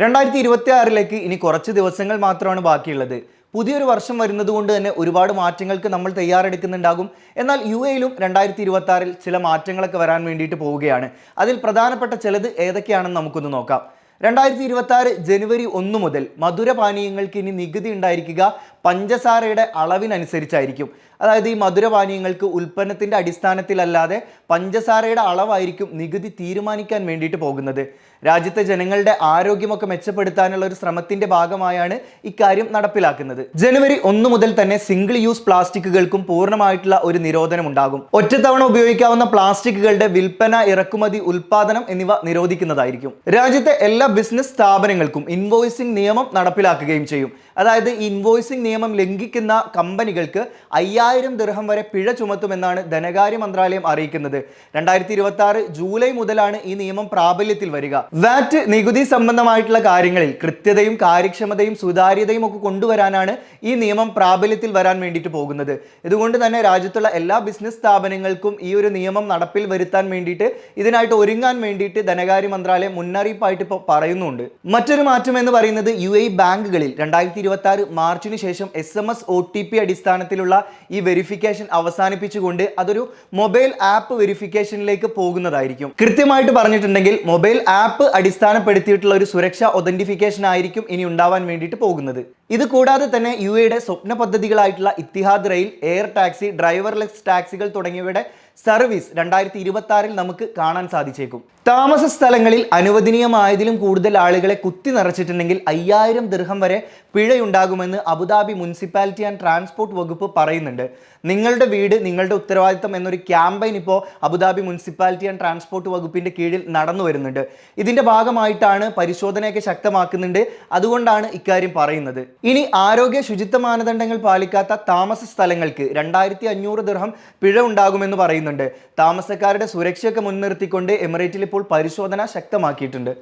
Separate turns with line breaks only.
രണ്ടായിരത്തി ഇരുപത്തി ആറിലേക്ക് ഇനി കുറച്ച് ദിവസങ്ങൾ മാത്രമാണ് ബാക്കിയുള്ളത്. പുതിയൊരു വർഷം വരുന്നത് കൊണ്ട് തന്നെ ഒരുപാട് മാറ്റങ്ങൾക്ക് നമ്മൾ തയ്യാറെടുക്കുന്നുണ്ടാകും. എന്നാൽ യു എയിലും രണ്ടായിരത്തി ഇരുപത്തി ചില മാറ്റങ്ങളൊക്കെ വരാൻ വേണ്ടിയിട്ട് പോവുകയാണ്. അതിൽ പ്രധാനപ്പെട്ട ചിലത് ഏതൊക്കെയാണെന്ന് നമുക്കൊന്ന് നോക്കാം. രണ്ടായിരത്തി ഇരുപത്തി ആറ് ജനുവരി ഒന്ന് മുതൽ മധുരപാനീയങ്ങൾക്ക് ഇനി നികുതി ഉണ്ടായിരിക്കുക പഞ്ചസാരയുടെ അളവിനനുസരിച്ചായിരിക്കും. അതായത് ഈ മധുരപാനീയങ്ങൾക്ക് ഉൽപ്പന്നത്തിന്റെ അടിസ്ഥാനത്തിലല്ലാതെ പഞ്ചസാരയുടെ അളവായിരിക്കും നികുതി തീരുമാനിക്കാൻ വേണ്ടിയിട്ട് പോകുന്നത്. രാജ്യത്തെ ജനങ്ങളുടെ ആരോഗ്യമൊക്കെ മെച്ചപ്പെടുത്താനുള്ള ഒരു ശ്രമത്തിന്റെ ഭാഗമായാണ് ഇക്കാര്യം നടപ്പിലാക്കുന്നത്. ജനുവരി ഒന്ന് മുതൽ തന്നെ സിംഗിൾ യൂസ് പ്ലാസ്റ്റിക്കുകൾക്കും പൂർണമായിട്ടുള്ള ഒരു നിരോധനം ഉണ്ടാകും. ഒറ്റത്തവണ ഉപയോഗിക്കാവുന്ന പ്ലാസ്റ്റിക്കുകളുടെ വിൽപ്പന ഇറക്കുമതി ഉൽപാദനം എന്നിവ നിരോധിക്കുന്നതായിരിക്കും. രാജ്യത്തെ എല്ലാ ബിസിനസ് സ്ഥാപനങ്ങൾക്കും ഇൻവോയ്സിംഗ് നിയമം നടപ്പിലാക്കുകയും ചെയ്യും. അതായത് ഇൻവോയ്സിംഗ് നിയമം ലംഘിക്കുന്ന കമ്പനികൾക്ക് അയ്യായിരം ദൃഹം വരെ പിഴ ചുമത്തുമെന്നാണ് ധനകാര്യ മന്ത്രാലയം അറിയിക്കുന്നത്. രണ്ടായിരത്തി ഇരുപത്തി ആറ് ജൂലൈ മുതലാണ് ഈ നിയമം പ്രാബല്യത്തിൽ വരിക. വാറ്റ് നികുതി സംബന്ധമായിട്ടുള്ള കാര്യങ്ങളിൽ കൃത്യതയും കാര്യക്ഷമതയും സുതാര്യതയും ഒക്കെ കൊണ്ടുവരാനാണ് ഈ നിയമം പ്രാബല്യത്തിൽ വരാൻ വേണ്ടിയിട്ട് പോകുന്നത്. ഇതുകൊണ്ട് തന്നെ രാജ്യത്തുള്ള എല്ലാ ബിസിനസ് സ്ഥാപനങ്ങൾക്കും ഈ ഒരു നിയമം നടപ്പിൽ വരുത്താൻ വേണ്ടിയിട്ട് ഇതിനായിട്ട് ഒരുങ്ങാൻ വേണ്ടിയിട്ട് ധനകാര്യ മന്ത്രാലയം മുന്നറിയിപ്പായിട്ട് ഇപ്പോൾ പറയുന്നുണ്ട്. മറ്റൊരു മാറ്റം എന്ന് പറയുന്നത് യു എ ബാങ്കുകളിൽ രണ്ടായിരത്തി ഇരുപത്തി ആറ് മാർച്ചിന് ശേഷം S M S O T P അടിസ്ഥാനത്തിലുള്ള ഈ വെരിഫിക്കേഷൻ അവസാനിപ്പിച്ചുകൊണ്ട് അതൊരു മൊബൈൽ ആപ്പ് വെരിഫിക്കേഷനിലേക്ക് പോകുന്നതായിരിക്കും. കൃത്യമായിട്ട് പറഞ്ഞിട്ടുണ്ടെങ്കിൽ മൊബൈൽ ആപ്പ് അടിസ്ഥാനപ്പെടുത്തിയിട്ടുള്ള ഒരു സുരക്ഷാ ഒതന്റിഫിക്കേഷൻ ആയിരിക്കും ഇനി ഉണ്ടാവാൻ വേണ്ടിയിട്ട് പോകുന്നത്. ഇത് കൂടാതെ തന്നെ യു എയുടെ സ്വപ്ന പദ്ധതികളായിട്ടുള്ള Etihad rail air taxi driverless ടാക്സികൾ തുടങ്ങിയവയുടെ സർവീസ് രണ്ടായിരത്തി ഇരുപത്തി ആറിൽ നമുക്ക് കാണാൻ സാധിച്ചേക്കും. താമസ സ്ഥലങ്ങളിൽ അനുവദനീയമായതിലും കൂടുതൽ ആളുകളെ കുത്തി നിറച്ചിട്ടുണ്ടെങ്കിൽ അയ്യായിരം ദീർഘം വരെ പിഴയുണ്ടാകുമെന്ന് Abu Dhabi municipality and transport വകുപ്പ് പറയുന്നുണ്ട്. നിങ്ങളുടെ വീട് നിങ്ങളുടെ ഉത്തരവാദിത്തം എന്നൊരു ക്യാമ്പയിൻ ഇപ്പോൾ അബുദാബി മുനിസിപ്പാലിറ്റി ആൻഡ് ട്രാൻസ്പോർട്ട് വകുപ്പിന്റെ കീഴിൽ നടന്നു വരുന്നുണ്ട്. ഇതിന്റെ ഭാഗമായിട്ടാണ് പരിശോധനയൊക്കെ ശക്തമാക്കുന്നുണ്ട്. അതുകൊണ്ടാണ് ഇക്കാര്യം പറയുന്നത്. ഇനി ആരോഗ്യ ശുചിത്വ മാനദണ്ഡങ്ങൾ പാലിക്കാത്ത താമസ സ്ഥലങ്ങൾക്ക് രണ്ടായിരത്തി അഞ്ഞൂറ് ദിർഹം പിഴ ഉണ്ടാകുമെന്ന് പറയുന്നുണ്ട്. താമസക്കാരുടെ സുരക്ഷയൊക്കെ മുൻനിർത്തിക്കൊണ്ട് എമിറേറ്റിൽ ഇപ്പോൾ പരിശോധന ശക്തമാക്കിയിട്ടുണ്ട്.